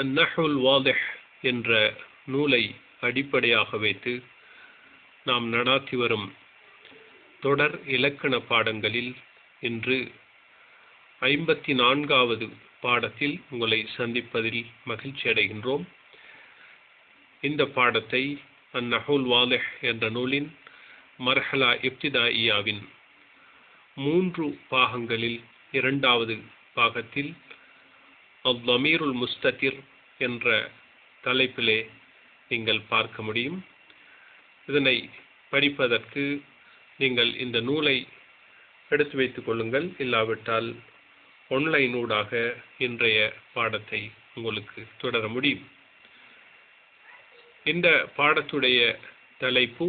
அந்நஹுல் வாதிஹ் என்ற நூலை அடிப்படையாக வைத்து நாம் நடாத்தி வரும் தொடர் இலக்கண பாடங்களில் இன்று ஐம்பத்தி நான்காவது பாடத்தில் உங்களை சந்திப்பதில் மகிழ்ச்சி அடைகின்றோம். இந்த பாடத்தை அந்நஹுல் வாலிஹ் என்ற நூலின் மர்ஹலா இப்திதாயியாவின் மூன்று பாகங்களில் இரண்டாவது பாகத்தில் அவ்வமீருல் முஸ்ததிர் என்ற தலைப்பிலே நீங்கள் பார்க்க முடியும். இதனை படிப்பதற்கு நீங்கள் இந்த நூலை எடுத்து வைத்துக் கொள்ளுங்கள். இல்லாவிட்டால் ஒன்லைனூடாக இன்றைய பாடத்தை உங்களுக்கு தொடர முடியும். இந்த பாடத்துடைய தலைப்பு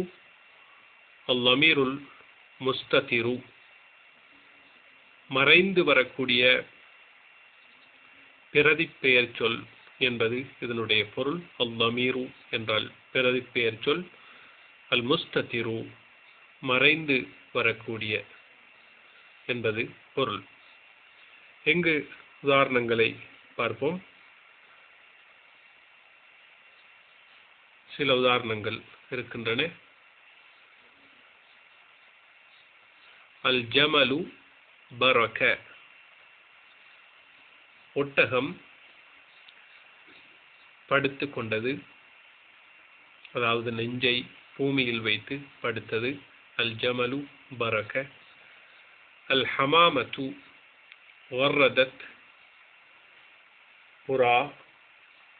அல்லமீருல் முஸ்ததிரு மறைந்து வரக்கூடிய பிரதி பெயர் சொல் என்பது இதனுடைய பொருள். அல்லமீரு என்றால் பிரதி பெயர் சொல் அல் முஸ்ததிரு மறைந்து வரக்கூடிய என்பது பொருள். எங்கு உதாரணங்களை பார்ப்போம். சில உதாரணங்கள் இருக்கின்றன. அல் ஜமலு பரக ஒட்டகம் படுத்து கொண்டது. அதாவது நெஞ்சை பூமியில் வைத்து படுத்தது. அல் ஜமலு பரக. அல் ஹமாமத்து வர்ரதத் புறா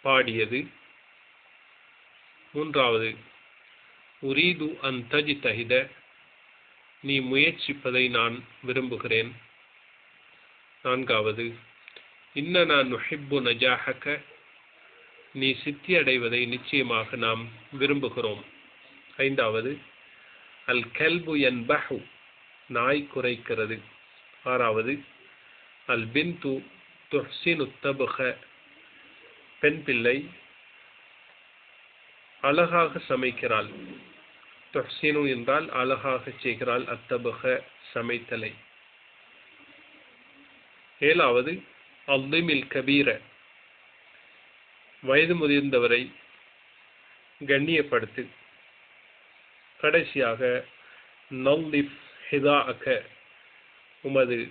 பாடியது. மூன்றாவது உரீது அன் தஜி தஹித நீ முயற்சிப்பதை நான் விரும்புகிறேன். நான்காவது இன்ன நான் நுஹிப்பு நஜாஹக்க? நீ சித்தி அடைவதை நிச்சயமாக நாம் விரும்புகிறோம். ஐந்தாவது அல் கல்பு என் பஹு நாய் குறைக்கிறது ஆறாவது அல் பின்து துஹ்சினு தபுக பெண் பிள்ளை அழகாக சமைக்கிறாள். துஹ்சினு என்றால் அழகாக செய்கிறாள் அத்தபுக சமைத்தலை. ஏழாவது அல்லிமில் கபீர. வயது முதிர்ந்தவரை கண்ணியப்படுத்து. கடைசியாக நல்லிஃப் ஹிதாஅக உமது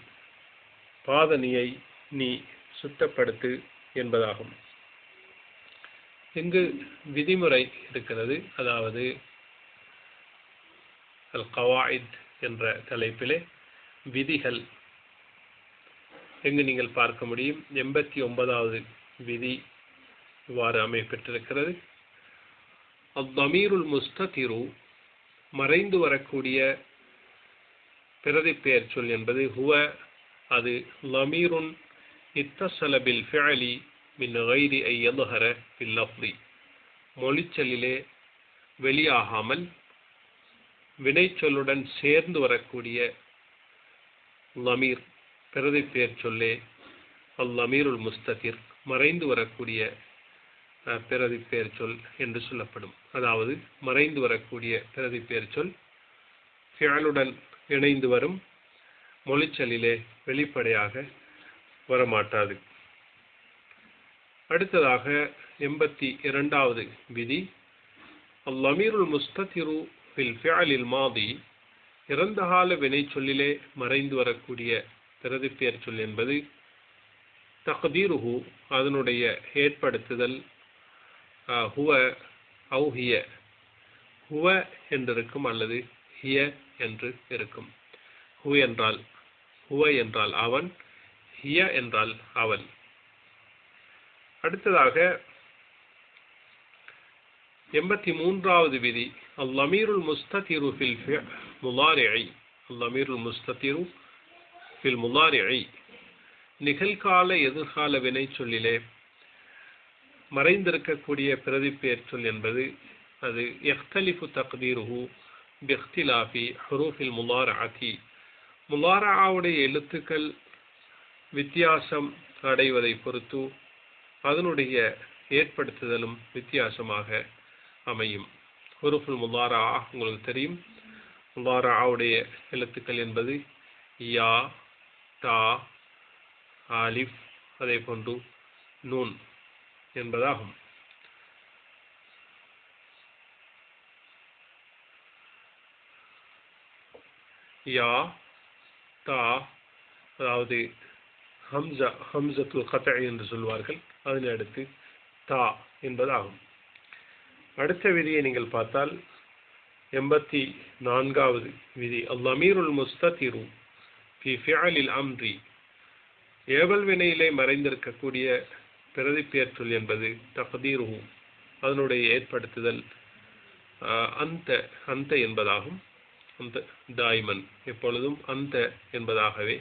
பாதனியை நீ சுத்தப்படுத்து என்பதாகும். இங்கு விதிமுறை இருக்கிறது. அதாவது அல் கவாயித் என்ற தலைப்பிலே விதிகள் எங்கு நீங்கள் பார்க்க முடியும்? எண்பத்தி ஒன்பதாவது விதி இவ்வாறு அமைப்பெற்றிருக்கிறது அவ்வமீருல் முஸ்ததிரு மறைந்து வரக்கூடிய பிரதி பெயர் சொல் என்பது ஹுவ அது லமீருன் இத்தசலபில் ஃபேலி ஃபிஅலி மின் கைரி ஐ யதுஹர பில் லஃப்தி. வெளியாகாமல் வினைச்சொல்லுடன் சேர்ந்து வரக்கூடிய லமீர் பிரதி பெயர் சொல்லே அல் அமீருல் முஸ்ததிர் மறைந்து வரக்கூடிய பிரதி பெயர் சொல் என்று சொல்லப்படும். அதாவது மறைந்து வரக்கூடிய பிரதி பெயர் சொல் ஃபியாலுடன் இணைந்து வரும் மொழிச்சலிலே வெளிப்படையாக வரமாட்டாது. அடுத்ததாக எண்பத்தி இரண்டாவது விதி அல்லமீருல் முஸ்தகிரு ஃபில் ஃபியலில் மாதி இறந்தகால வினை சொல்லிலே மறைந்து வரக்கூடிய பிரதி சொல் என்பது தக்தீருஹு அதனுடைய ஏற்படுத்துதல் ஹுவ அவு ஹிய. ஹுவ என்றிருக்கும் அல்லது ஹிய என்று இருக்கும். ஹு என்றால் ஹுவ என்றால் அவன் ஹிய என்றால் அவள். அடுத்ததாக எண்பத்தி மூன்றாவது விதி அல்லமீருல் முஸ்ததிரு ஃபில் முலாரிஐ அல்லமீருல் முஸ்ததிரு ஃபில் முலாரிஐ நிகழ்கால எதிர்கால வினை சொல்லிலே மறைந்திருக்கக்கூடிய பிரதி சொல் என்பது அது எஃப்தலிஃபு தக்தீருஹு பிஹ்திலாஃபி ஹுரூஃபில் முலாரஅதி முலாராவுடைய எழுத்துக்கள் வித்தியாசம் அடைவதை பொறுத்து அதனுடைய ஏற்படுத்துதலும் வித்தியாசமாக அமையும். ஹுரூஃபுல் முலாரா உங்களுக்கு தெரியும். முலாராவுடைய எழுத்துக்கள் என்பது யா தா ஆலிஃப் அதே போன்று நூன் என்பதாகும். யா தா அதாவது ஹம்சா ஹம்சத்து கதை என்று சொல்வார்கள். அதனை அடுத்து தா என்பதாகும். அடுத்த விதியை நீங்கள் பார்த்தால் எண்பத்தி நான்காவது விதி. அல்லமீருல் முஸ்தீரு ஃபி ஃபிஅலில் அம்ரி ஏவல் வினையிலே மறைந்திருக்கக்கூடிய பிரதிப்பேற்றல் என்பது தகதீருஹு அதனுடைய ஏற்படுத்துதல் அந்த அந்த என்பதாகும். அந்த தாய்மன் எப்பொழுதும் அந்த என்பதாகவே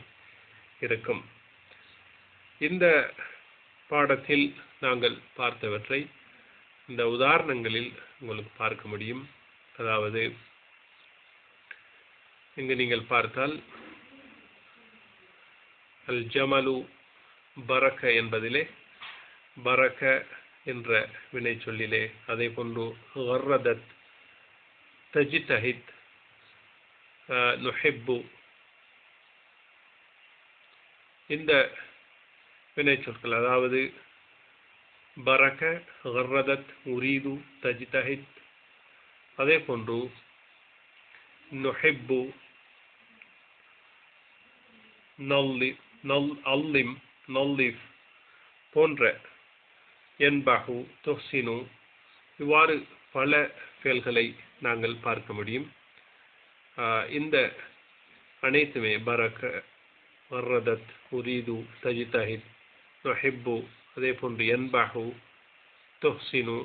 இருக்கும். இந்த பாடத்தில் நாங்கள் பார்த்தவற்றை இந்த உதாரணங்களில் உங்களுக்கு பார்க்க முடியும். அதாவது இங்கு நீங்கள் பார்த்தால் அல் ஜமலு பரக்க என்பதிலே பரக்க என்ற வினை சொல்லிலே அதே போன்று வர்ரதத் தஜிதஹித் நுஹிப்பு இந்த வினை சொற்கள் அதாவது பரக்க கர்ரதத் உரீது தஜ்தஹித் அதே போன்று நுஹிப்பு நல்லி நல் அல்லிம் நல்லிஃப் போன்ற என்பஹு தொஹ்சினு இவ்வாறு பல செயல்களை நாங்கள் பார்க்க முடியும். இந்த அனைத்துமே பரக்க வர்ரதத் உரீது தஜிதஹித் நொஹிப்பு அதே போன்று என்பஹு தொஹ்சினு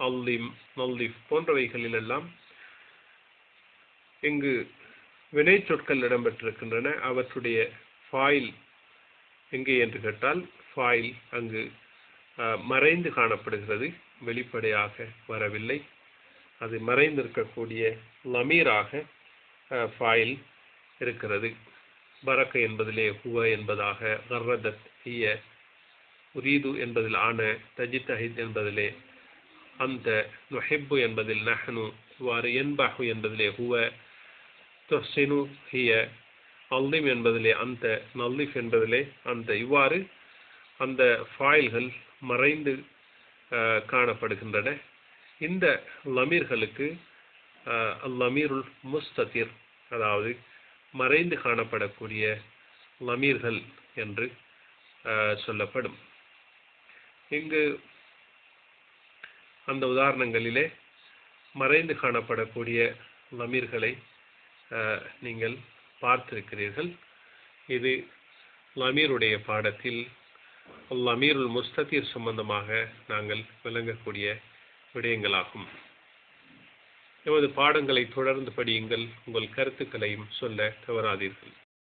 அல்லிம் நல்லிஃப் போன்றவைகளிலெல்லாம் இங்கு வினை சொற்கள் இடம்பெற்றிருக்கின்றன. அவற்றுடைய ஃபாயில் எங்கே என்று கேட்டால் ஃபாயில் அங்கு மறைந்து காணப்படுகிறது. வெளிப்படையாக வரவில்லை. அது மறைந்திருக்கக்கூடிய லமீராக ஃபாயில் இருக்கிறது. பரக்க என்பதிலே ஹுவ என்பதாக கர்ரதத் ஹிய உரீது என்பதில் ஆன தஜித் அஹித் என்பதிலே அந்த நொஹிப்பு என்பதில் நஹனு இவ்வாறு என்பஹு என்பதிலே ஹுவ தொஹ்சினு ஹிய அல்லிம் என்பதிலே அந்த நல்லிஃப் என்பதிலே அந்த இவ்வாறு அந்த ஃபாயில்கள் மறைந்து காணப்படுகின்றன. இந்த லமீர்களுக்கு லமீருல் முஸ்ததிர் அதாவது மறைந்து காணப்படக்கூடிய லமீர்கள் என்று சொல்லப்படும். இங்கு அந்த உதாரணங்களிலே மறைந்து காணப்படக்கூடிய லமீர்களை நீங்கள் பார்த்திருக்கிறீர்கள். இது லமீருடைய பாடத்தில் லமீருல் முஸ்ததீர் சம்பந்தமாக நாங்கள் விளங்கக்கூடிய விடயங்களாகும். எமது பாடங்களை தொடர்ந்து படியுங்கள். உங்கள் கருத்துக்களையும் சொல்ல தவறாதீர்கள்.